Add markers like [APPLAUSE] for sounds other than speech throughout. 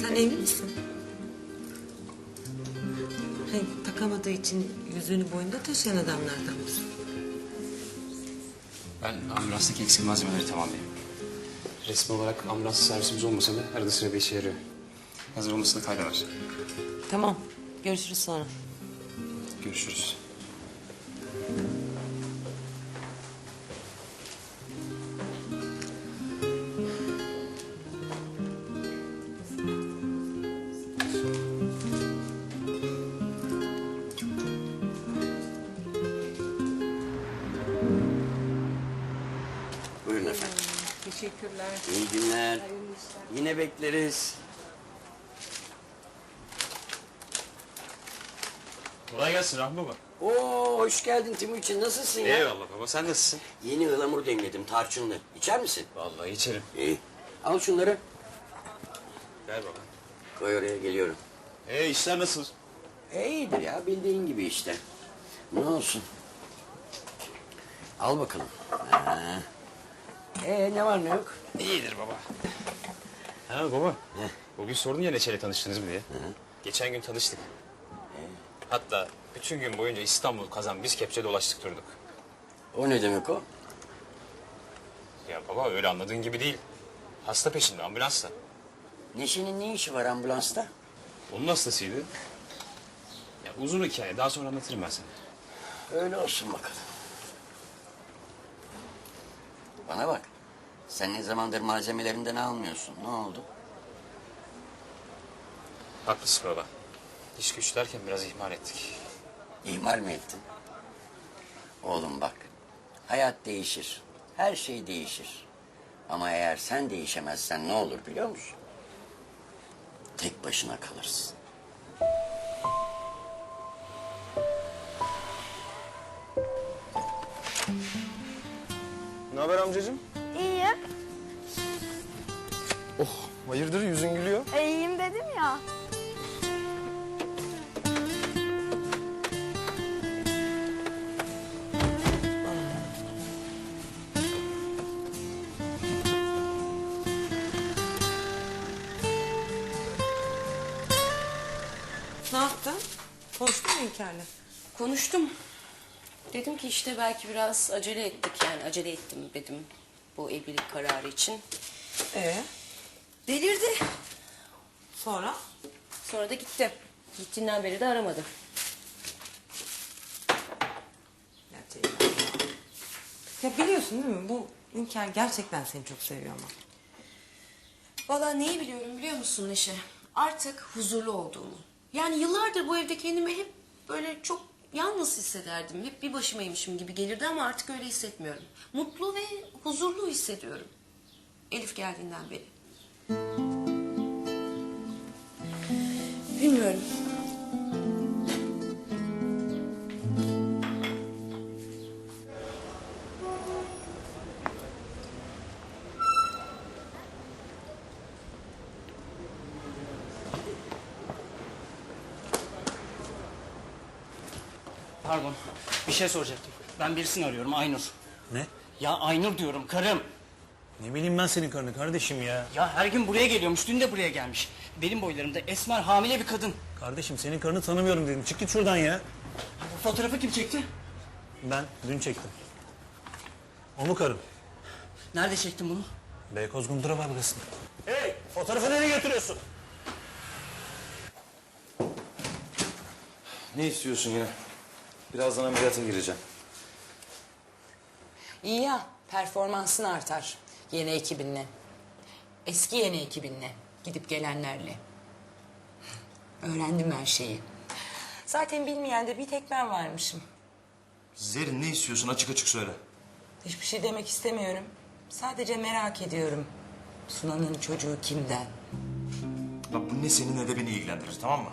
Sen evli misin? Hayır, takamadığı için yüzüğünü boyunda taşıyan adamlardan mısın? Ben ambulanstaki eksik malzemeleri tamamlayayım. Resmi olarak ambulans servisimiz olmasa da arada sırada işe yarıyor. Hazır olmasına fayda var. Tamam. Görüşürüz sonra. Görüşürüz. Kolay gelsin Rahmi baba. Oo hoş geldin Timuçin. Nasılsın ya? Eyvallah baba sen nasılsın? Yeni ılamur demledim tarçınlı. İçer misin? Vallahi içerim. İyi. Al şunları. Ver baba. Koy oraya geliyorum. Ee işler nasıl? E iyidir ya bildiğin gibi işte. Ne olsun. Al bakalım. Ha. Ee ne var ne yok? İyidir baba. Ha baba. Bugün sordun ya Neçe'yle tanıştınız mı diye. Geçen gün tanıştık. Hatta bütün gün boyunca İstanbul kazan biz kepçe dolaştık durduk. O ne demek o? Ya baba öyle anladığın gibi değil. Hasta peşinde ambulansla. Neşe'nin ne işi var ambulansta? Onun hastasıydı. Ya uzun hikaye daha sonra anlatırım ben sana. Öyle olsun bakalım. Bana bak. Sen ne zamandır malzemelerinden almıyorsun. Ne oldu? Haklısın baba. İş güç derken biraz ihmal ettik. İhmal mi ettin? Oğlum bak. Hayat değişir. Her şey değişir. Ama eğer sen değişemezsen ne olur biliyor musun? Tek başına kalırsın. Ne haber amcacığım? İyiyim. Oh, hayırdır yüzün gülüyor. E, iyiyim dedim ya. Hünkârla? Konuştum. Dedim ki işte belki biraz acele ettik yani acele ettim dedim bu evlilik kararı için. Ee, Delirdi. sonra? Sonra da gitti. Gittiğinden beri de aramadı. Ya, Ceylan. ya biliyorsun değil mi? Bu hünkâr gerçekten seni çok seviyor ama. Vallahi neyi biliyorum biliyor musun Neşe? Artık huzurlu olduğumu. Yani yıllardır bu evde kendimi hep böyle çok yalnız hissederdim. Hep bir başımaymışım gibi gelirdi ama artık öyle hissetmiyorum. Mutlu ve huzurlu hissediyorum. Elif geldiğinden beri. Bilmiyorum. Pardon, bir şey soracaktım. Ben birisini arıyorum, Aynur. Ne? Ya Aynur diyorum, karım. Ne bileyim ben senin karını kardeşim ya. Ya her gün buraya geliyormuş, dün de buraya gelmiş. Benim boylarımda esmer, hamile bir kadın. Kardeşim senin karını tanımıyorum dedim. Çık git şuradan ya. Bu fotoğrafı kim çekti? Ben dün çektim. O mu karın? Nerede çektin bunu? Beykoz Gundura fabrikasında. Hey! Fotoğrafı nereye götürüyorsun? Ne istiyorsun yine? Birazdan ameliyata gireceğim. İyi ya, performansın artar yeni ekibinle. Eski yeni ekibinle, gidip gelenlerle. Öğrendim her şeyi. Zaten bilmeyen de bir tek ben varmışım. Zerrin ne istiyorsun açık açık söyle. Hiçbir şey demek istemiyorum. Sadece merak ediyorum. Sunan'ın çocuğu kimden? Bak bu ne seni ne de beni ilgilendirir tamam mı?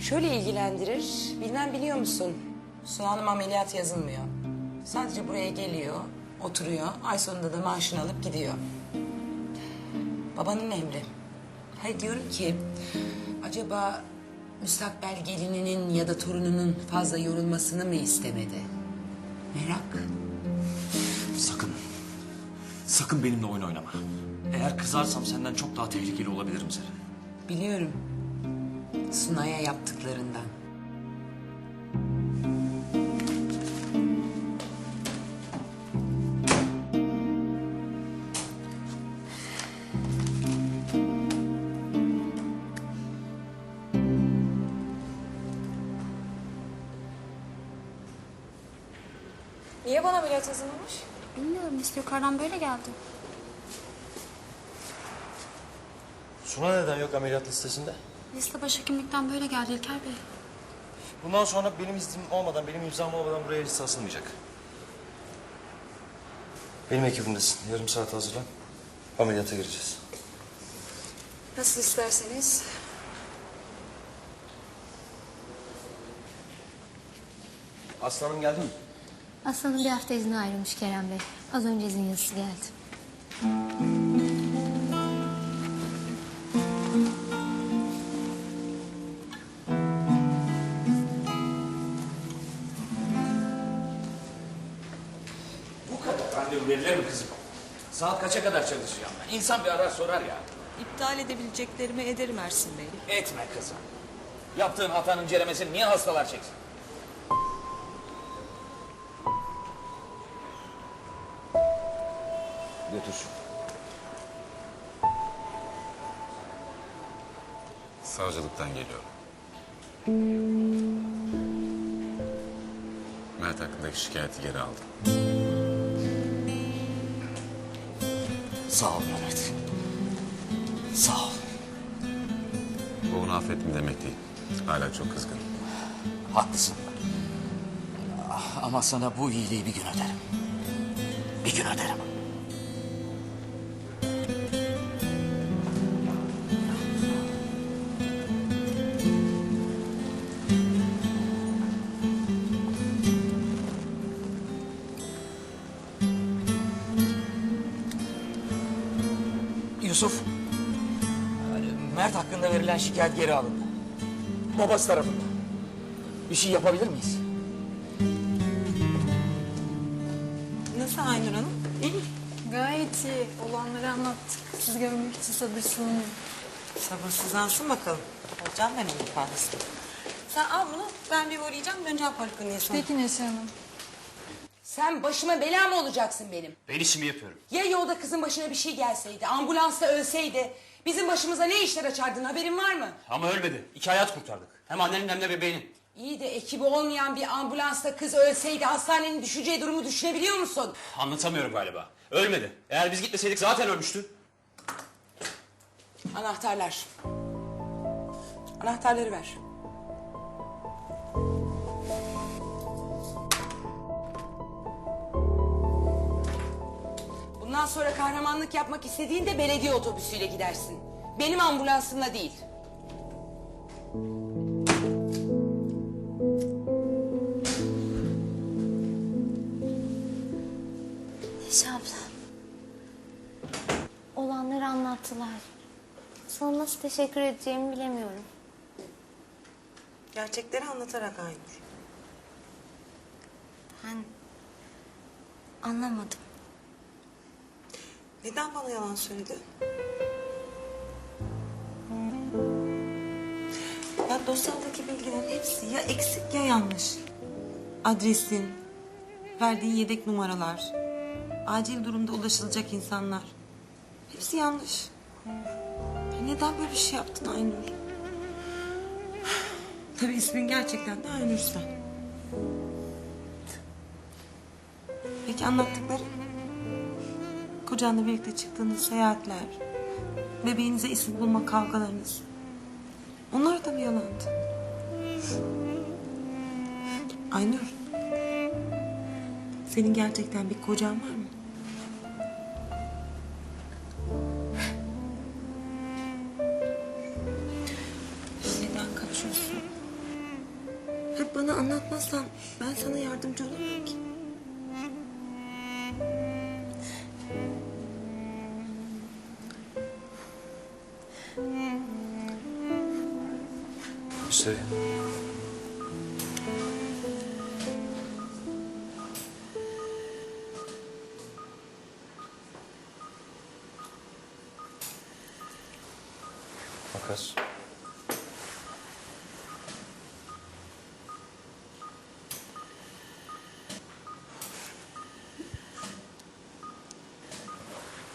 Şöyle ilgilendirir, bilmem biliyor musun? Sunan'ım ameliyat yazılmıyor. Sadece buraya geliyor, oturuyor, ay sonunda da maaşını alıp gidiyor. Babanın emri. Hayır diyorum ki, acaba Müstakbel gelininin ya da torununun fazla yorulmasını mı istemedi? Merak. Sakın. Sakın benimle oyun oynama. Eğer kızarsam senden çok daha tehlikeli olabilirim Zerrin. Biliyorum. Sunay'a yaptıklarından. Niye bana ameliyat yazılmamış? Bilmiyorum liste yukarıdan böyle geldi. Suna neden yok ameliyat listesinde? Liste başhekimlikten böyle geldi İlker Bey. Bundan sonra benim iznim olmadan, benim imzam olmadan buraya liste asılmayacak. Benim ekibimdesin. Yarım saat hazırlan. Ameliyata gireceğiz. Nasıl isterseniz. Aslanım geldi mi? Aslanın bir hafta izni ayrılmış Kerem Bey. Az önce izin yazısı geldi. Saat kaça kadar çalışacağım ben? İnsan bir arar sorar ya. İptal edebileceklerimi ederim Ersin Bey. Etme kızım. Yaptığın hatanın ceremesini niye hastalar çeksin? Götür. Savcılıktan geliyorum. Mert hakkındaki şikayeti geri aldım. Sağ ol Mehmet. Sağ ol. Bu onu affettim demek değil. Hala çok kızgın. Haklısın. Ama sana bu iyiliği bir gün öderim. Bir gün öderim. Hakkında verilen şikayet geri alındı. Babası tarafından. Bir şey yapabilir miyiz? Nasıl Aynur Hanım? İyi? Gayet iyi. Olanları anlattık. Sizi görmek için sabırsızlanıyorum. Sabırsızlansın bakalım. Olacağım ben onun ifadesini. Sen al bunu. Ben bir uğrayacağım. Döneceğim polikliniğe sonra. Peki Neşe Hanım. Sen başıma bela mı olacaksın benim? Ben işimi yapıyorum. Ya yolda kızın başına bir şey gelseydi, ambulansta ölseydi... ...bizim başımıza ne işler açardın haberin var mı? Ama ölmedi. İki hayat kurtardık. Hem annenin hem de bebeğinin. İyi de ekibi olmayan bir ambulansta kız ölseydi... ...hastanenin düşeceği durumu düşünebiliyor musun? Anlatamıyorum galiba. Ölmedi. Eğer biz gitmeseydik zaten ölmüştü. Anahtarlar. Anahtarları ver. Bundan sonra kahramanlık yapmak istediğinde belediye otobüsüyle gidersin. Benim ambulansımla değil. Neşe abla. Olanları anlattılar. Sana nasıl teşekkür edeceğimi bilemiyorum. Gerçekleri anlatarak Aynur. Ben anlamadım. Neden bana yalan söyledin? Ya dosyadaki bilgilerin hepsi ya eksik ya yanlış. Adresin, verdiğin yedek numaralar, acil durumda ulaşılacak insanlar. Hepsi yanlış. Ya neden böyle bir şey yaptın Aynur? Tabii ismin gerçekten de Aynur'sa. Peki anlattıkların? Kocanla birlikte çıktığınız seyahatler, bebeğinize isim bulma kavgalarınız. Onlar da mı yalandı? Aynur, senin gerçekten bir kocan var mı? Neden kaçıyorsun? Hep bana anlatmazsan ben sana yardımcı olamam göstereyim. Makas.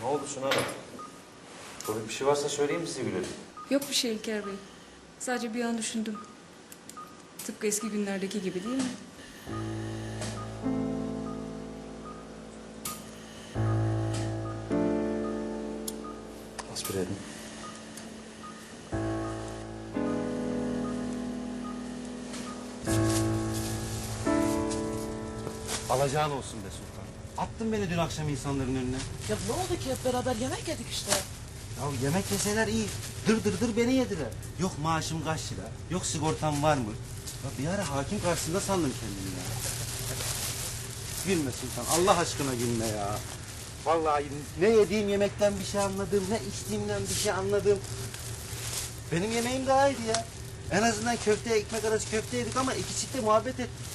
Ne oldu Şuna? Komik bir şey varsa söyleyeyim mi Sibel'e? Yok bir şey İlker Bey. Sadece bir an düşündüm. Tıpkı eski günlerdeki gibi değil mi? Aspire edin. Alacağın olsun be Sultan. Attın beni dün akşam insanların önüne. Ya ne oldu ki hep beraber yemek yedik işte. Ya yemek yeseler iyi. Dır dır dır beni yediler. Yok maaşım kaç lira? Yok sigortam var mı? Ya bir ara hakim karşısında sandım kendimi ya. Gülme Sultan. Allah aşkına gülme ya. Vallahi ne yediğim yemekten bir şey anladım, ne içtiğimden bir şey anladım. Benim yemeğim daha iyiydi ya. En azından köfte, ekmek arası köfte yedik ama iki çifte muhabbet ettik.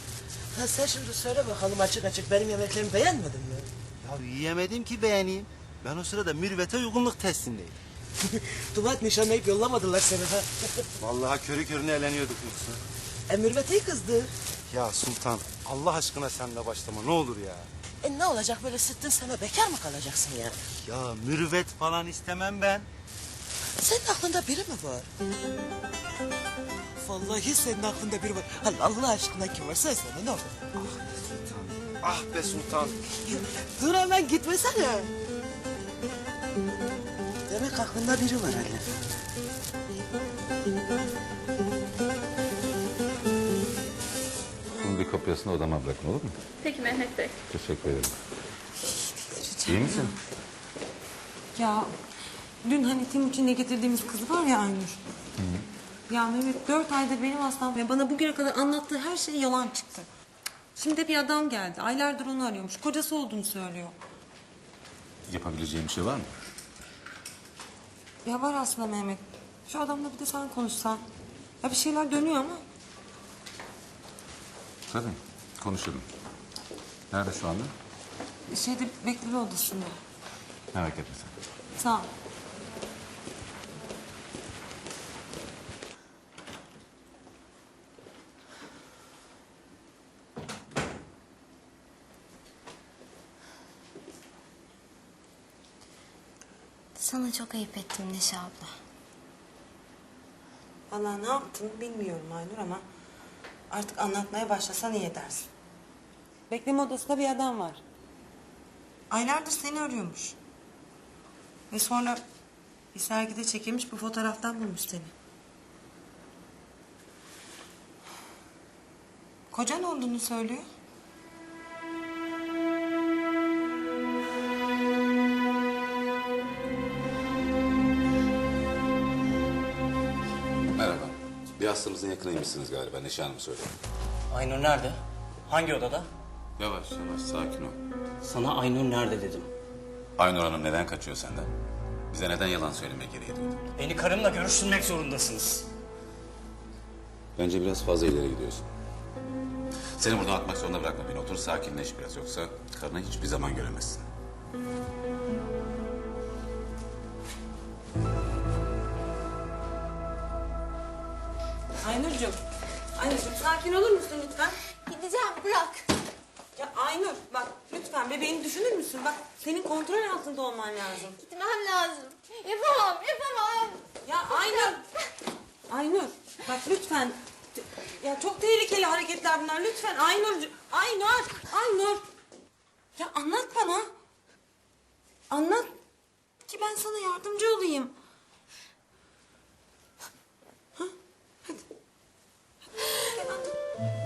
Ha sen şimdi söyle bakalım açık açık benim yemeklerimi beğenmedin mi? Ya yiyemedim ki beğeneyim. Ben o sırada mürvete uygunluk testindeyim. [LAUGHS] Duvat nişanlayıp yollamadılar seni ha. [LAUGHS] Vallahi körü körüne eğleniyorduk yoksa. E Mürvet iyi kızdı. Ya Sultan Allah aşkına sen de başlama ne olur ya. E ne olacak böyle sıttın sana bekar mı kalacaksın ya? Ya mürvet falan istemem ben. Senin aklında biri mi var? Vallahi senin aklında biri var. Allah, Allah aşkına kim var söylesene ne olur. Ah be Sultan. Dur hemen gitmesene. Demek aklında biri var anne. Bunun bir kopyasını odama bırakın olur mu? Peki Mehmet Bey. Teşekkür ederim. İyi misin? Ya dün hani Timuçin'le getirdiğimiz kız var ya Aynur. Ya Mehmet dört aydır benim hastam ve bana bugüne kadar anlattığı her şey yalan çıktı. Şimdi bir adam geldi. Aylardır onu arıyormuş. Kocası olduğunu söylüyor. Yapabileceğim bir şey var mı? Ya var aslında Mehmet. Şu adamla bir de sen konuşsan. Ya bir şeyler dönüyor ama. Tabii. Konuşalım. Nerede şu anda? Şeyde bekleme odasında. Merak etme sen. Sağ ol. Sana çok ayıp ettim Neşe abla. Vallahi ne yaptım bilmiyorum Aynur ama artık anlatmaya başlasan iyi edersin. Bekleme odasında bir adam var. Aylardır seni arıyormuş. Ve sonra bir sergide çekilmiş bu fotoğraftan bulmuş seni. Kocan olduğunu söylüyor. Hastamızın yakınıymışsınız galiba. Neşe Hanım söyledi. Aynur nerede? Hangi odada? Yavaş yavaş sakin ol. Sana Aynur nerede dedim. Aynur Hanım neden kaçıyor senden? Bize neden yalan söyleme gereği duydun? Beni karımla görüştürmek zorundasınız. Bence biraz fazla ileri gidiyorsun. Seni buradan atmak zorunda bırakma beni. Otur sakinleş biraz yoksa karını hiçbir zaman göremezsin. Aynurcuğum. Aynurcuğum sakin olur musun lütfen? Gideceğim bırak. Ya Aynur bak lütfen bebeğini düşünür müsün? Bak senin kontrol altında olman lazım. Gitmem lazım. Yapamam yapamam. Ya Aynur. Aynur bak lütfen. Ya çok tehlikeli hareketler bunlar. Lütfen Aynur. Aynur. Aynur. Ya anlat bana. Anlat ki ben sana yardımcı olayım. 걔 나한테